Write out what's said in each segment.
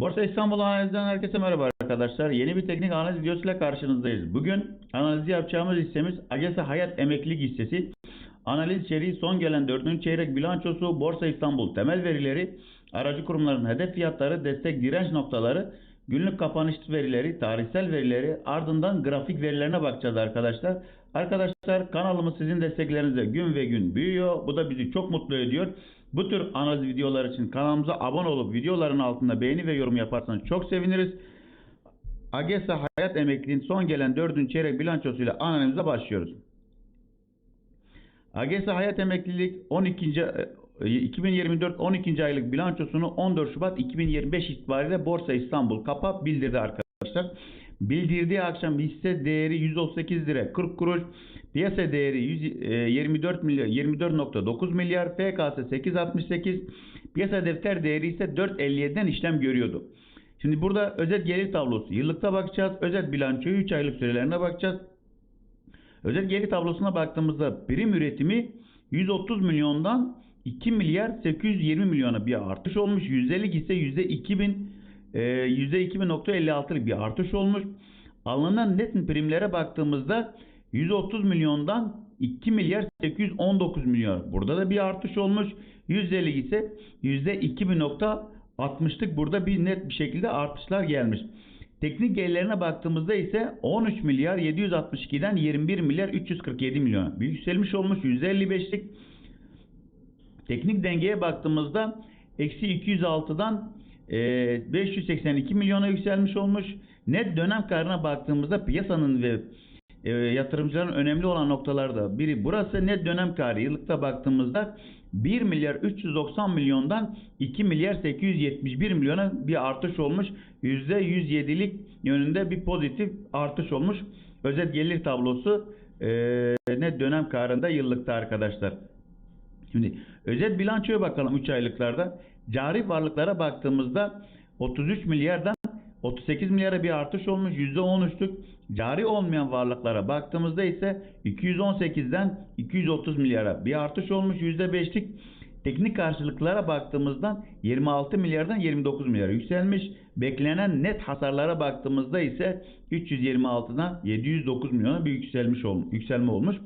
Borsa İstanbul analizden herkese merhaba arkadaşlar. Yeni bir teknik analiz videosuyla karşınızdayız. Bugün analizi yapacağımız hissemiz Agesa Hayat Emeklilik hissesi. Analiz içeriği son gelen 4. çeyrek bilançosu, Borsa İstanbul temel verileri, aracı kurumların hedef fiyatları, destek direnç noktaları, günlük kapanış verileri, tarihsel verileri, ardından grafik verilerine bakacağız arkadaşlar. Arkadaşlar kanalımız sizin desteklerinizle gün ve gün büyüyor. Bu da bizi çok mutlu ediyor. Bu tür analiz videolar için kanalımıza abone olup videoların altında beğeni ve yorum yaparsanız çok seviniriz. Agesa Hayat Emekliliğin son gelen 4. çeyrek bilançosuyla analizimize başlıyoruz. Agesa Hayat Emeklilik 12. e, 2024 12. aylık bilançosunu 14 Şubat 2025 itibariyle Borsa İstanbul kapa bildirdi arkadaşlar. Bildirdiği akşam hisse değeri 138 lira 40 kuruş, piyasa değeri 100, e, 24 milyar 24.9 milyar, FKS 868, piyasa defter değeri ise 4.57'den işlem görüyordu. Şimdi burada özet gelir tablosu, yıllıkta bakacağız, özet bilançoyu 3 aylık sürelerine bakacağız. Özet gelir tablosuna baktığımızda prim üretimi 130 milyondan 2 milyar 820 milyona bir artış olmuş. Yüzdelik ise %2000 e, %2000.56'lık bir artış olmuş. Alınan net primlere baktığımızda 130 milyondan 2 milyar 819 milyon. Burada da bir artış olmuş. Yüzdelik ise %2000.60'lık burada bir net bir şekilde artışlar gelmiş. Teknik gelirlerine baktığımızda ise 13 milyar 762'den 21 milyar 347 milyon. Bir yükselmiş olmuş %55'lik. Teknik dengeye baktığımızda eksi 206'dan e, 582 milyona yükselmiş olmuş. Net dönem karına baktığımızda piyasanın ve e, yatırımcıların önemli olan noktalarda biri burası net dönem karı yıllıkta baktığımızda 1 milyar 390 milyondan 2 milyar 871 milyona bir artış olmuş. %107'lik yönünde bir pozitif artış olmuş. Özet gelir tablosu e, net dönem karında yıllıkta arkadaşlar. Şimdi özet bilançoya bakalım 3 aylıklarda. Cari varlıklara baktığımızda 33 milyardan 38 milyara bir artış olmuş %13'lük. Cari olmayan varlıklara baktığımızda ise 218'den 230 milyara bir artış olmuş %5'lik. Teknik karşılıklara baktığımızda 26 milyardan 29 milyara yükselmiş. Beklenen net hasarlara baktığımızda ise 326'dan 709 milyona bir yükselmiş olmuş, yükselme olmuş.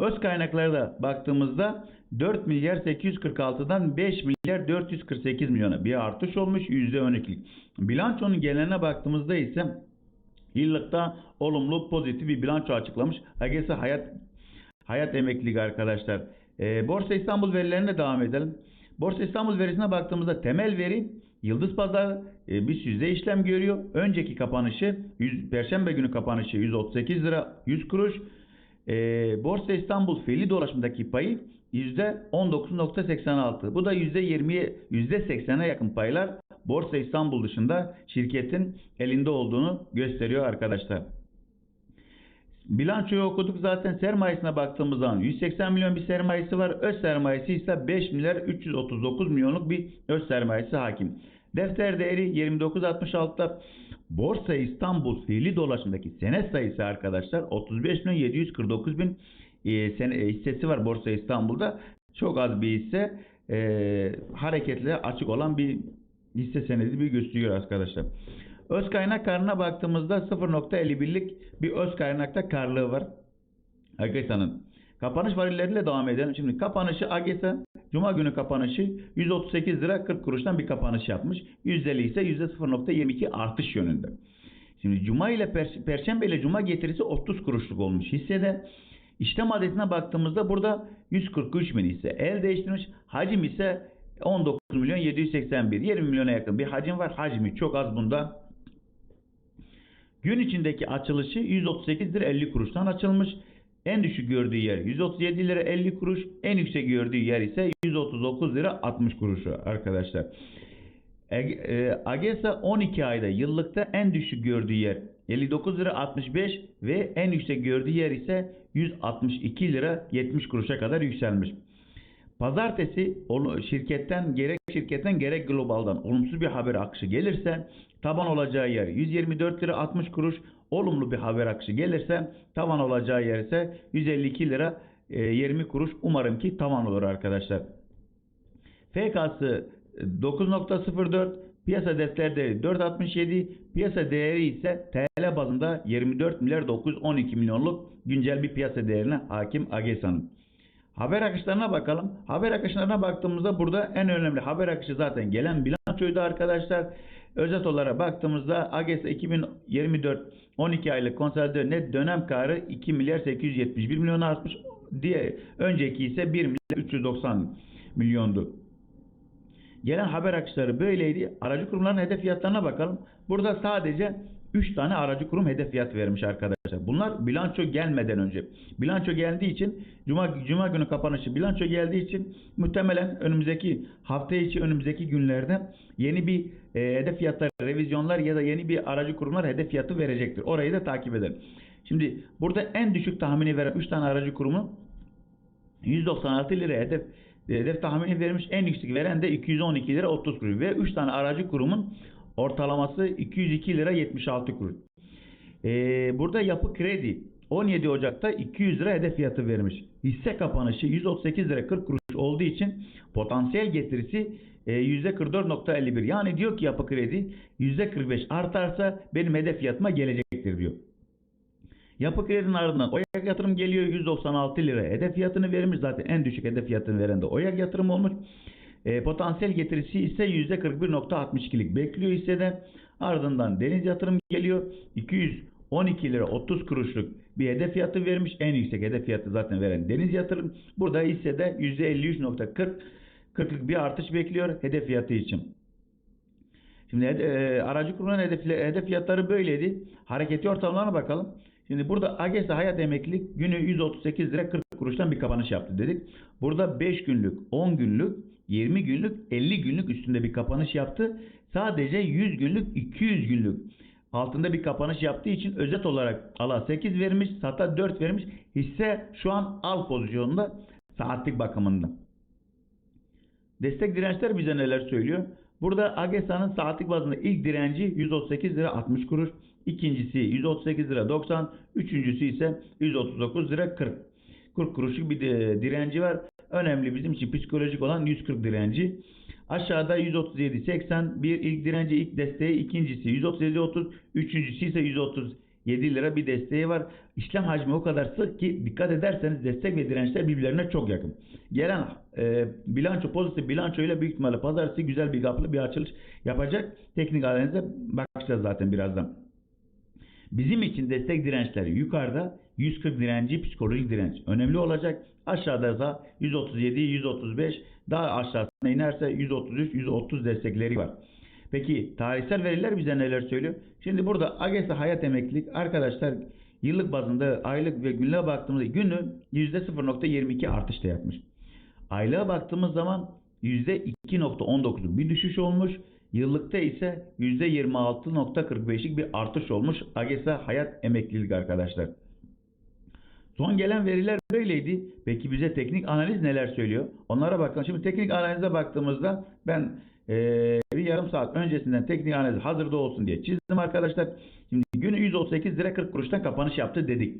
Öz kaynaklara da baktığımızda 4 milyar 846'dan 5 milyar 448 milyona bir artış olmuş %12'lik. Bilançonun geneline baktığımızda ise yıllıkta olumlu pozitif bir bilanço açıklamış. Agesa Hayat Hayat Emeklilik arkadaşlar. Ee, Borsa İstanbul verilerine devam edelim. Borsa İstanbul verisine baktığımızda temel veri Yıldız Pazar e, BIST yüzde işlem görüyor. Önceki kapanışı 100, Perşembe günü kapanışı 138 lira 100 kuruş. E, Borsa İstanbul fiili dolaşımdaki payı %19.86. Bu da %20'ye %80'e yakın paylar Borsa İstanbul dışında şirketin elinde olduğunu gösteriyor arkadaşlar. Bilançoyu okuduk zaten sermayesine baktığımız zaman 180 milyon bir sermayesi var. Öz sermayesi ise 5 milyar 339 milyonluk bir öz sermayesi hakim. Defter değeri 29.66'da Borsa İstanbul fiili dolaşımdaki senet sayısı arkadaşlar 35 milyon 749 bin e, e, hissesi var Borsa İstanbul'da. Çok az bir hisse e, hareketlere açık olan bir hisse senedi bir gösteriyor arkadaşlar. Öz kaynak karına baktığımızda 0.51'lik bir öz kaynakta karlığı var. Agesa'nın. Kapanış varilleriyle devam edelim. Şimdi kapanışı Agesa Cuma günü kapanışı 138 lira 40 kuruştan bir kapanış yapmış. Yüzdeli ise %0.22 artış yönünde. Şimdi Cuma ile per Perşembe ile Cuma getirisi 30 kuruşluk olmuş hissede. İşlem adetine baktığımızda burada 143 bin hisse el değiştirmiş. Hacim ise 19 milyon 781 20 milyona yakın bir hacim var. Hacmi çok az bunda. Gün içindeki açılışı 138 lira 50 kuruştan açılmış. En düşük gördüğü yer 137 lira 50 kuruş. En yüksek gördüğü yer ise 139 lira 60 kuruşu arkadaşlar. Agesa 12 ayda yıllıkta en düşük gördüğü yer 59 lira 65 ve en yüksek gördüğü yer ise 162 lira 70 kuruşa kadar yükselmiş. Pazartesi şirketten gerek şirketten gerek globaldan olumsuz bir haber akışı gelirse taban olacağı yer 124 lira 60 kuruş olumlu bir haber akışı gelirse tavan olacağı yer ise 152 lira 20 kuruş umarım ki tavan olur arkadaşlar. FK'sı 9.04 Piyasa defter değeri 4.67, piyasa değeri ise TL bazında 24 milyar 912 milyonluk güncel bir piyasa değerine hakim AGESA'nın. Haber akışlarına bakalım. Haber akışlarına baktığımızda burada en önemli haber akışı zaten gelen bilançoydu arkadaşlar. Özet olarak baktığımızda AGESA 2024 12 aylık konsolide net dönem karı 2 milyar 871 milyon artmış. Diye önceki ise 1 milyar 390 milyondu. Gelen haber akışları böyleydi. Aracı kurumların hedef fiyatlarına bakalım. Burada sadece 3 tane aracı kurum hedef fiyat vermiş arkadaşlar. Bunlar bilanço gelmeden önce. Bilanço geldiği için cuma cuma günü kapanışı bilanço geldiği için muhtemelen önümüzdeki hafta içi önümüzdeki günlerde yeni bir e, hedef fiyatları revizyonlar ya da yeni bir aracı kurumlar hedef fiyatı verecektir. Orayı da takip edelim. Şimdi burada en düşük tahmini veren 3 tane aracı kurumu 196 lira hedef hedef tahmini vermiş. En yüksek veren de 212 lira 30 kuruş ve 3 tane aracı kurumun ortalaması 202 lira 76 kuruş. Ee, burada yapı kredi 17 Ocak'ta 200 lira hedef fiyatı vermiş. Hisse kapanışı 138 lira 40 kuruş olduğu için potansiyel getirisi e, %44.51. Yani diyor ki yapı kredi %45 artarsa benim hedef fiyatıma gelecektir diyor. Yapı kredinin ardından OYAK yatırım geliyor 196 lira hedef fiyatını vermiş zaten en düşük hedef fiyatını veren de OYAK yatırım olmuş. E, potansiyel getirisi ise %41.62'lik bekliyor hissede. Ardından deniz yatırım geliyor 212 lira 30 kuruşluk bir hedef fiyatı vermiş. En yüksek hedef fiyatı zaten veren deniz yatırım. Burada hissede %53.40 40'lık bir artış bekliyor hedef fiyatı için. Şimdi e, aracı kurumların hedef, hedef fiyatları böyleydi. Hareketi ortalamalarına bakalım. Şimdi burada AGESA Hayat Emeklilik günü 138 lira 40 kuruştan bir kapanış yaptı dedik. Burada 5 günlük, 10 günlük, 20 günlük, 50 günlük üstünde bir kapanış yaptı. Sadece 100 günlük, 200 günlük altında bir kapanış yaptığı için özet olarak ala 8 vermiş, sata 4 vermiş. Hisse şu an al pozisyonunda saatlik bakımında. Destek dirençler bize neler söylüyor? Burada AGESA'nın saatlik bazında ilk direnci 138 lira 60 kuruş, ikincisi 138 lira 90, üçüncüsü ise 139 lira 40. 40 kuruşluk bir direnci var. Önemli bizim için psikolojik olan 140 direnci. Aşağıda 137 80 bir ilk direnci ilk desteği ikincisi 137 30 üçüncüsü ise 137 lira bir desteği var. İşlem hacmi o kadar sık ki dikkat ederseniz destek ve dirençler birbirlerine çok yakın. Gelen e, bilanço pozitif bilanço ile büyük ihtimalle pazartesi güzel bir kaplı bir açılış yapacak. Teknik analize bakacağız zaten birazdan. Bizim için destek dirençleri yukarıda 140 direnci psikolojik direnç önemli olacak. Aşağıda ise 137, 135 daha aşağısına inerse 133, 130 destekleri var. Peki tarihsel veriler bize neler söylüyor? Şimdi burada AGESA Hayat Emeklilik arkadaşlar yıllık bazında aylık ve günlüğe baktığımızda günü %0.22 artışta yapmış. Aylığa baktığımız zaman %2.19'luk bir düşüş olmuş. Yıllıkta ise %26.45'lik bir artış olmuş AGESA Hayat Emeklilik arkadaşlar. Son gelen veriler böyleydi. Peki bize teknik analiz neler söylüyor? Onlara bakalım. Şimdi teknik analize baktığımızda ben ee, bir yarım saat öncesinden teknik analiz hazırda olsun diye çizdim arkadaşlar. Şimdi günü 138 lira 40 kuruştan kapanış yaptı dedik.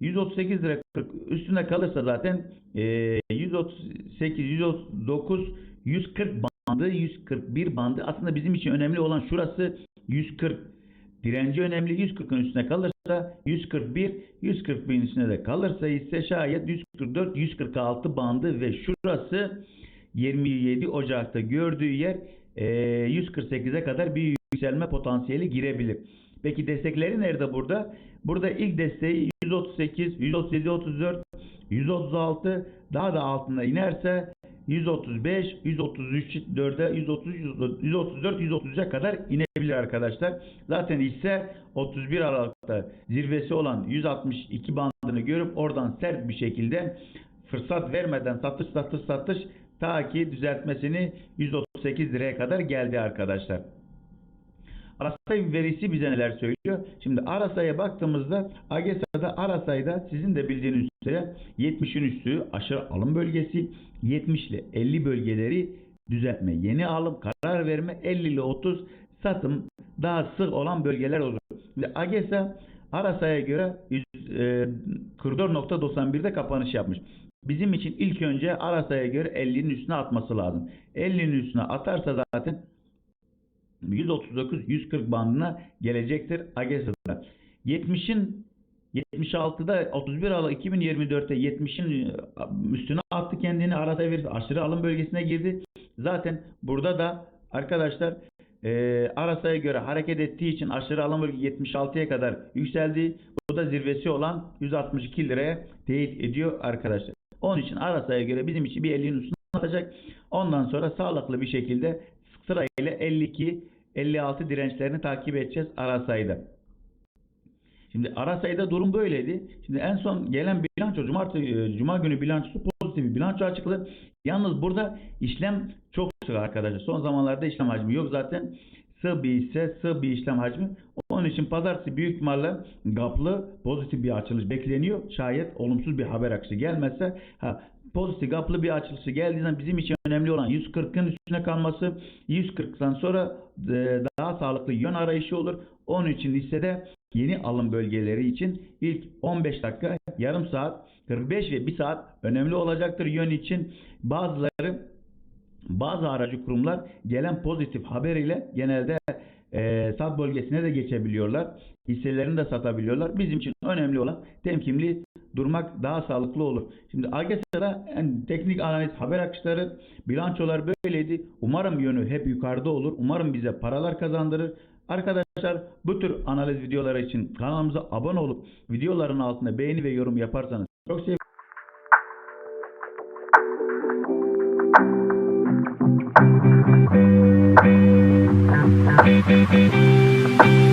138 lira 40 üstünde kalırsa zaten e, 138, 139, 140 bandı, 141 bandı. Aslında bizim için önemli olan şurası 140 direnci önemli. 140'ın üstüne kalırsa 141, 141'in üstüne de kalırsa ise şayet 144, 146 bandı ve şurası 27 Ocak'ta gördüğü yer e, 148'e kadar bir yükselme potansiyeli girebilir. Peki destekleri nerede burada? Burada ilk desteği 138, 137, 34, 136 daha da altında inerse 135, 133, 4'e 130, 134, 133'e kadar inebilir arkadaşlar. Zaten ise 31 Aralık'ta zirvesi olan 162 bandını görüp oradan sert bir şekilde fırsat vermeden satış satış satış ta ki düzeltmesini 138 liraya kadar geldi arkadaşlar. Arasay verisi bize neler söylüyor? Şimdi Arasay'a baktığımızda AGESA'da Arasay'da sizin de bildiğiniz üzere 70'in üstü aşırı alım bölgesi 70 ile 50 bölgeleri düzeltme, yeni alım, karar verme 50 ile 30 satım daha sık olan bölgeler olur. Şimdi AGESA Arasay'a göre 44.91'de kapanış yapmış. Bizim için ilk önce Arasa'ya göre 50'nin üstüne atması lazım. 50'nin üstüne atarsa zaten 139-140 bandına gelecektir AGESA'da. 70'in 76'da 31 Aralık 2024'te 70'in üstüne attı kendini arada bir aşırı alım bölgesine girdi. Zaten burada da arkadaşlar e, arasaya göre hareket ettiği için aşırı alım bölgesi 76'ya kadar yükseldi. Bu da zirvesi olan 162 liraya teyit ediyor arkadaşlar. Onun için arasaya göre bizim için bir 50'nin üstüne atacak. Ondan sonra sağlıklı bir şekilde sırayla 52 56 dirençlerini takip edeceğiz arasayda. Şimdi Arasay'da durum böyleydi. Şimdi en son gelen bilanço cumartesi e, cuma günü bilançosu pozitif bir bilanço açıkladı. Yalnız burada işlem çok sık arkadaşlar. Son zamanlarda işlem hacmi yok zaten. Sığ bir hisse, sığ bir işlem hacmi. Onun için pazartesi büyük ihtimalle gaplı pozitif bir açılış bekleniyor. Şayet olumsuz bir haber akışı gelmezse ha, pozitif gaplı bir açılışı geldiği zaman bizim için önemli olan 140'ın üstüne kalması 140'dan sonra e, daha sağlıklı yön arayışı olur. Onun için hissede yeni alım bölgeleri için ilk 15 dakika, yarım saat, 45 ve 1 saat önemli olacaktır yön için. Bazıları bazı aracı kurumlar gelen pozitif haber ile genelde e, sat bölgesine de geçebiliyorlar. Hisselerini de satabiliyorlar. Bizim için önemli olan temkinli durmak daha sağlıklı olur. Şimdi AGESA'da en teknik analiz haber akışları, bilançolar böyleydi. Umarım yönü hep yukarıda olur. Umarım bize paralar kazandırır. Arkadaşlar bu tür analiz videoları için kanalımıza abone olup videoların altına beğeni ve yorum yaparsanız çok sevinirim. Thank you.